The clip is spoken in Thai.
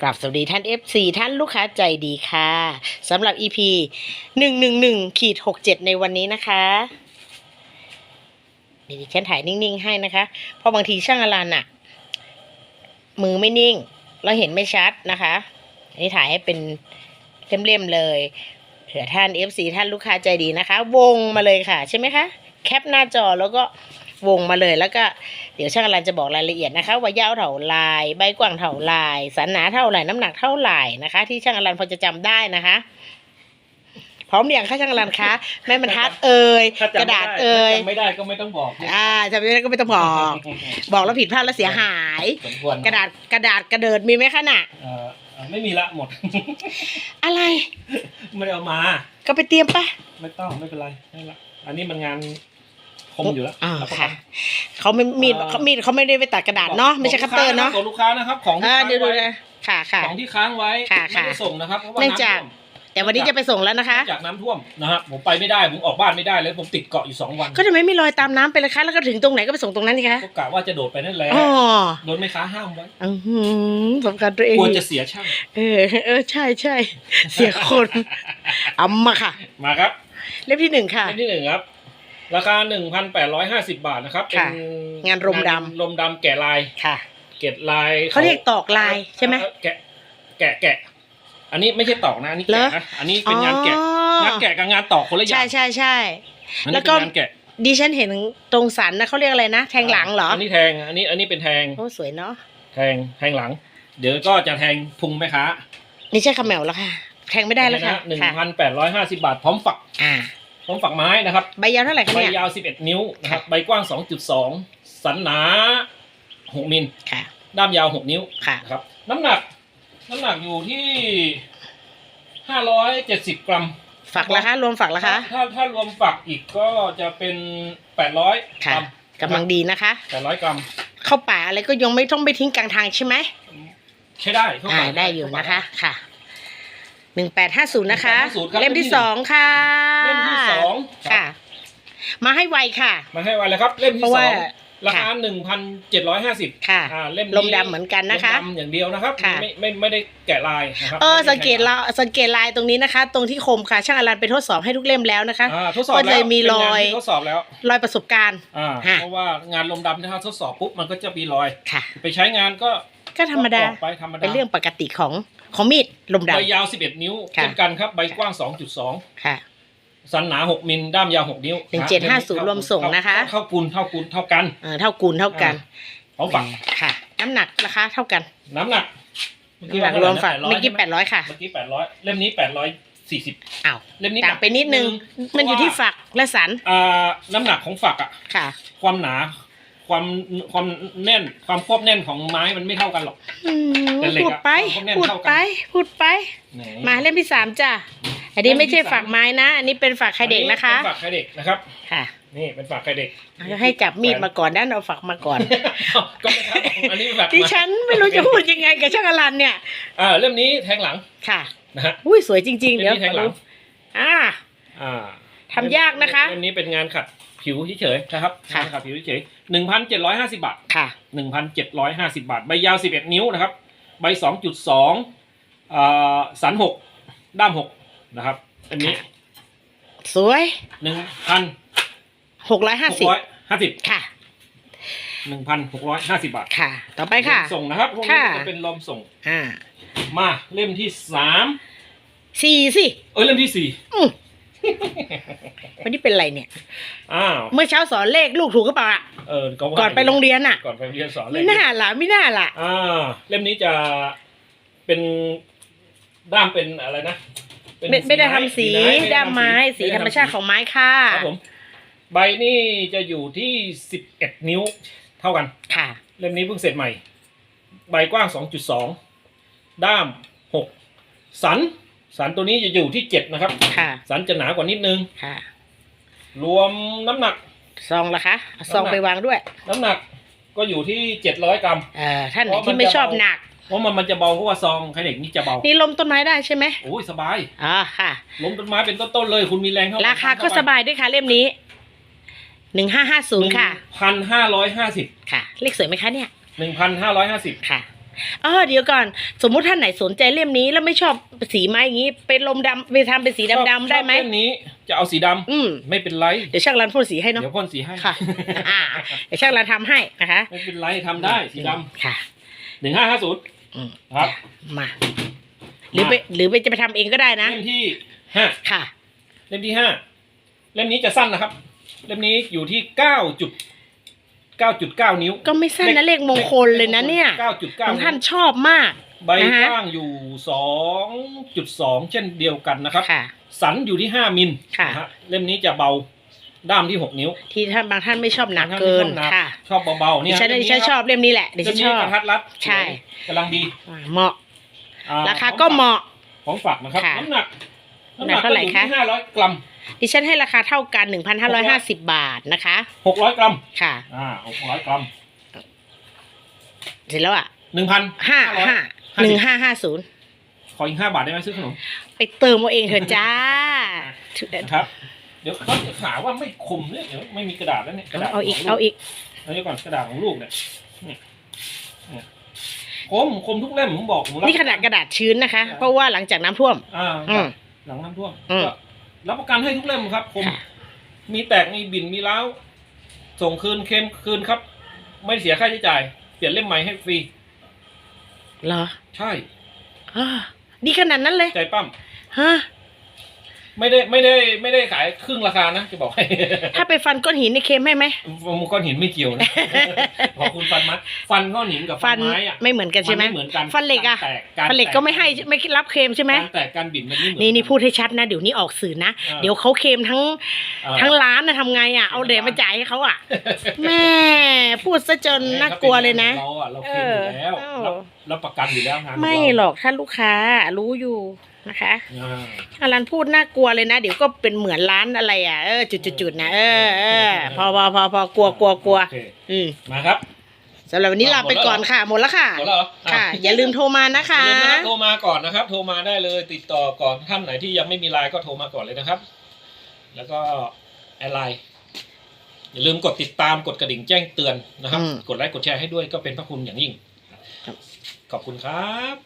กราบสวัสดีท่าน FC ท่านลูกค้าใจดีค่ะสำหรับ EP 111ขีด67 ในวันนี้นะคะนี่ดิฉันถ่ายนิ่งๆให้นะคะ เพราะบางทีช่างอลันอะมือไม่นิ่ง เราเห็นไม่ชัดนะคะอันนี้ถ่ายให้เป็นเล่มๆเลยเผื่อท่าน FC ท่านลูกค้าใจดีนะคะ วงมาเลยค่ะ ใช่ไหมคะ แคปหน้าจอแล้วก็ วงมาเลยแล้วก็เดี๋ยวช่างอลันจะบอกรายละเอียดนะคะ ว่ายาวเท่าลายใบกว้างเท่าลายสันหนาเท่าไหร่น้ำหนักเท่าไหร่นะคะ ที่ช่างอลันพอจะจำได้นะคะ พร้อมหรือยังคะช่างอลันคะแม่บรรทัดเอ่ยถ้าจำกระดาษไม่ไเอ่ยถ้าจำไม่ได้ก็ไม่ต้องบอกอ่าจำไม่ได้ก็ไม่ต้องบอก บอกแล้วผิดพลาดแล้วเสียหายสมควรกระดาษกระดาษกระเดิดมีไหมคะน่ะเอ่อเอ่อไม่มีละหมด อะไรไม่ได้เอามา ก็ไปเตรียมปะไม่ต้องไม่เป็นไรไม่ละอันนี้มันงาน คมอยู่แล้วอ่ารับประกัค่ะนเขาไม่มีดเขามีดเขาไม่ได้ไปตัดกระดาษเนาะไม่ใช่คัตเตอร์เนาะของลูกค้านะครับของที่อ่าค้างเดี๋ยวดูไว้นะค่ะค่ะของที่ค้างไว้ค่ะไม่ค่ะได้ส่งนะครับเพราะว่าเนื่องน้ำจากท่วมแต่วันนี้จะไปส่งแล้วนะคะ จากน้ำท่วมนะครับผมไปไม่ได้ผมออกบ้านไม่ได้เลยผมติดเกาะอยู่สองวัน ก็ทำไมไม่ลอยตามน้ำไปเลยคะแล้วก็ถึงตรงไหนก็ไปส่งตรงนั้นสิคะก็กะว่าจะโดดไปนั่นแหละอ๋อโดนแม่ค้าห้ามไว้อือหือสำคัญตัวเองกลัวจะเสียช่างเออเออใช่ใช่เสียคนเอามาค่ะ มาครับ เล่มที่หนึ่งค่ะเล่มที่หนึ่งครับ ราคาหนึ่งพันแปดร้อยห้าสิบบาทนะครับ เป็นค่ะงานรมดำรมดำแกะลาย ค่ะ เกตลายเขาเรียกตอกลายใช่ไหมเอ่อแกะแกะแกะ อันนี้ไม่ใช่ตอกนะอันนี้เหรอแกะนะอันนี้เป็นงานแกะอ๋องานแกะกับงานตอกคนละอใช่ย่างใช่ใช่ อันแล้นี้วก็ เป็นงานแกะดิฉันเห็นตรงสันนะเขาเรียกอะไรนะ แทงหลังเหรออันนี้แทงอันนี้อันนี้เป็นแทงโอ้สวยเนาะแทงแทงหลัง เดี๋ยวก็จะแทงพุงแม่ค้านี่ใช่ขมแมวแล้วค่ะ แทงไม่ได้แล้วค่ะหนึ่งค่ะพันแปดร้อยห้าสิบาทพร้อมฝัก อ่า พร้อมฝักไม้นะครับ ใบยาวเท่าไหร่คะใบเนี่ยยาวสิบเอ็ดนิ้วนะครับ ใบกว้างสองจุดสองสันหนาหกมิล ค่ะ ด้ามยาวหกนิ้วค่ะ นะครับ น้ำหนัก น้ำหนักอยู่ที่ห้าร้อยเจ็ดสิบกรัม ฝักละคะรวมฝักละคะถ้าถ้ารวมฝักอีกก็จะเป็นแปดร้อยกค่ะรัมกำลังดีนะคะแปดร้อยกรัม เข้าป่าอะไรก็ยังไม่ต้องไปทิ้งกลางทางใช่ไหมใช้ได้เข้าอ่าปได้อยู่นะคะค่ะหนึ่งแปดห้าศูนย์นะคะ1850ครับเล่มที่สองค่ะ เล่มที่สองครับค่ะ มาให้ไวค่ะ มาให้ไว้เลยครับ เล่มเพที่ราะสว่าองราคาค่ะหนึ่งพันเจ็ดร้อยห้าสิบค่ะอ่าเล่มนี้ลมดำเหมือนกันนะคะ ลมดำอย่างเดียวนะครับค่ะ ไม่ไม่ไม่ได้แกะลายนะครับเออไม่ได้สังเกตเราสังเกตลายตรงนี้นะคะ ตรงที่คมค่ะ ช่างอลันไปทดสอบให้ทุกเล่มแล้วนะคะ อ่าทดสอบก็แล้เลวยมีเป็นรงานอยที่ทดสอบแล้วรอยประสบการณ์ อ่าฮะเพราะว่างานลมดำถ้าทดสอบปุ๊บมันก็จะมีรอย ค่ะ ไปใช้งานก็ก็ธรรมดาก็ออกไปธรรมดาเป็นเรื่องปกติของของมีดลมใบดำยาว 11 นิ้วค่ะเช่นกันครับใบกว้าง 2.2ค่ะ สันหนา6มิลด้ามยาว6นิ้วหนึ่งเจ็ดห้าศูนย์รวมส่งนะคะ เท่ากุลเท่ากุลเท่ากันเออเท่ากูลเท่ากันพร้อมฝักค่ะ น้ำหนักราคาเท่ากัน น้ำหนักน้ำหนักรวมฝักเมื่อกี้800แปดร้อยค่ะเมื่อกี้800เล่มนี้840อ้าวเล่มนี้ต่างไปนิดนึงเพราะว่ามันอยู่ที่ฝักและสันอ่าน้ำหนักของฝักอะค่ะ ความหนาความความแน่นความควบแน่นของไม้มันไม่เท่ากันหรอกอืมแต่เหล็กพูดอะไปความแน่นพูดเท่ากันไปพูดไปไหนมาเล่มที่สามจ้ะ อันนี้เล่มไม่ใช่ที่สามฝักไม้นะ อันนี้เป็นฝักไข่เด็กนะคะเป็นฝักไข่เด็กนะครับ ค่ะ นี่เป็นฝักไข่เด็กเอาให้จับมีดมาก่อนด้านเอาฝักมาก่อน ก็ไม่ครับอันนี้เป็นฝักดิฉันไม่รู้จะพูดยังไงกับช่างอลันเนี่ยอ่าเล่มนี้แทงหลัง ค่ะ นะฮะ อุ้ยสวยจริง ๆเล่เดี๋ยวมนี้แทงหลัง อ่า อ่าทำยากนะคะเล่มนี้เป็นงานขัดผิวเฉยๆนะครับค่ะงานขัดผิวเฉยๆหนึ่งพันเจ็ดร้อยห้าสิบบาท ค่ะหนึ่งพันเจ็ดร้อยห้าสิบบาท ใบยาวสิบเอ็ดนิ้วนะครับ ใบสองจุดสองอ่าสันหกด้ามหก นะครับ อันนี้สวยหนึ่งพันหกร้อยห้าหกสิบร้อยห้าสิบค่ะหนึ่งพันหกร้อยห้าสิบบาทค่ะ ต่อไปค่ะ ลมส่งนะครับพวกนี้ค่ะ จะเป็นลมส่งอ่ามาเล่มที่สามสี่สิเอ้ยเล่มที่สี่อืมวันนี้เป็นไรเนี่ย อ้าวเมื่อเช้าสอนเลขลูกถูกก็เปล่าอะเออว่าก่อนไปโรงเรียนอะก่อนไปโรงเรียนสอนเลไม่ยน่าล่ะไม่น่าล่ะ อ่าเล่มนี้จะเป็นด้ามเป็นอะไรนะเป็น ไม่ไม่ได้ทำสีไไม่ด้ามไม้ทำสีธรรมชาติของไม้ค่ะ ครับผมใบนี่จะอยู่ที่สิบเอ็ดนิ้วเท่ากัน ค่ะ เล่มนี้เพิ่งเสร็จใหม่ ใบกว้างสองจุดสองด้ามหกสัน สันตัวนี้จะอยู่ที่เจ็ดนะครับ ค่ะ สันจะหนากว่านิดนึง ค่ะ รวมน้ำหนัก ซองละคะเอาซองไปวางด้วย น้ำหนักก็อยู่ที่เจ็ดร้อยกรัม เอ่อท่านไหนเพราะมันที่ไม่จะชอบเบาหนัก เพราะมันมันจะเบาเพราะว่าซองไคเด็กนี่จะเบานี่ลมต้นไม้ได้ใช่ไหมโอ้ยสบายอ๋อค่ะ ล้มต้นไม้เป็นต้นๆเลย คุณมีแรงเท่าราคาก็สบายด้วยค่ะเล่มนี้หนึ่งห้าห้าศูนย์ค่ะพันห้าร้อยห้าสิบค่ะ เลขสวยไหมคะเนี่ยหนึ่งพันห้าร้อยห้าสิบค่ะเออเดี๋ยวก่อน สมมุติท่านไหนสนใจเล่มนี้แล้วไม่ชอบสีไม้อย่างนี้ เป็นลมดำไปทำเป็นสีดำๆได้ไหมชอบเล่มนี้จะเอาสีดำอืมไม่เป็นไร เดี๋ยวช่างรันพ่นสีให้เนาะเดี๋ยวพ่นสีให้ค่ะอ่าเดี๋ยวช่างรันทำให้นะคะ ไม่เป็นไรทำได้สีดค่ะำหนึ่งห้าห้าศูนย์ อืมครับมา หรือไปหรือไปจะไปทำเองก็ได้นะ เล่มที่ห้าค่ะ เล่มที่ห้าเล่มนี้จะสั้นนะครับ เล่มนี้อยู่ที่เก้าจุดเก้าจุดเก้านิ้ว ก็ไม่สั้นนะเลขมงคลเลยนะเนี่ยเก้าจุดเก้าของท่านชอบมาก ใบนะฮะกว้างอยู่สองจุดสองเช่นเดียวกันนะครับ ค่ะ สันอยู่ที่ห้ามิลค่ะนฮเล่มนี้จะเบา ด้ามที่หกนิ้วที่ท่านบางท่านไม่ชอบหนักบางท่าเกินไม่ชอบหนัค่ะ ชอบเบาๆดิเนี่ยฉันดิฉันชอบเล่มนี้แหละดิเล่ฉัมนนี้ชอบกระทัดรัดใช่กำลังดีอ่าเหมาะอ่ราคาก็เหมาะของฝากนะครับค่ะน้ำหนักหนักเท่าไหร่คะห้าร้อยกรัมดิฉันให้ราคาเท่ากัน1,550บาทนะคะหกร้อยกรัมค่ะอ่าหกร้อยกรัมเสร็จแล้วอะหนึ่งพันห้าห้าหนึ่งห้าห้าศูนย์ขออีกห้าบาทได้ไหมซื้อขนมไปเติมเอาเองเถอะจ้านะครับ เดี๋ยวเขาจะข่าวว่าไม่คมเนี่ยเดี๋ยวไม่มีกระดาษแล้วเนี่ยกระดาษเอาอีกขงลูเอาอีกเอาเดี๋ยวก่อนกระดาษของลูกเนี่ยเนี่ยเนี่ยคมคมทุกเล่มผมบอกผมรับนี่ขนาดกระดาษชื้นนะคะ เพราะว่าหลังจากน้ำท่วม อ่าอืม หลังน้ำท่วมอืม ก็รับประกันให้ทุกเล่มครับ คม ค่ะมีแตกมีบินมีร้าวส่งคืนเค็มคืนครับ ไม่เสียค่าใช้จ่าย เปลี่ยนเล่มใหม่ให้ฟรีเหรอใช่อ่าดีขนาดนั้นเลยใจปั้มฮะ ไม่ได้ไม่ได้ไม่ได้ขายครึ่งราคานะจะบอกให้ ถ้าไปฟันก้อนหินนี่เค็มให้ไหมก้อนหินไม่เกี่ยวนะ ขอบคุณฟันมัด ฟันก้อนหินกับฟัฟันนไม้อะไม่เหมือนกันใช่ไหมนเหมือนกันฟันเหล็กอะารแตารฟันเหล็กก็ไม่ให้ไม่รับเค็มใช่ไหม การแตกการบิดมันไม่เหมือนนี่นี่พูดให้ชัดนะ เดี๋ยวนี้ออกสื่อนะอ่าเดี๋ยวเขาเค็มทั้งอ่า ทั้งร้านนะทำไงอะ เอาเหรียญมาจ่ายให้เขาอะ แม่พูดซะจนน่ากลัวเลยนะ เราอะเราเค็มอยู่แล้วเออ รับรับประกันอยู่แล้วงานของไม่เราหรอกถ้าลูกค้ารู้อยู่ นะคะอ่าอารันพูดน่ากลัวเลยนะ เดี๋ยวก็เป็นเหมือนร้านอะไรอะเออจุดๆๆนะเออเออพอพอพอพอกลัวกลัวกลัวโอเคอืมมาครับสำหรับวันนี้ลาไปก่อนค่ะ หมดแล้วค่ะหมดแล้วเหรอค่ะอ่อย่าลืมโทรมานะคะอย่าลืมนะครับโทรมาก่อนนะครับ โทรมาได้เลยติดต่อก่อนท่านไหนที่ยังไม่มีไลน์ก็โทรมาก่อนเลยนะครับ แล้วก็แอดไลน์อย่าลืมกดติดตามกดกระดิ่งแจ้งเตือนนะครับอืมกดไลค์กดแชร์ให้ด้วยก็เป็นพระคุณอย่างยิ่งครับขอบคุณครับ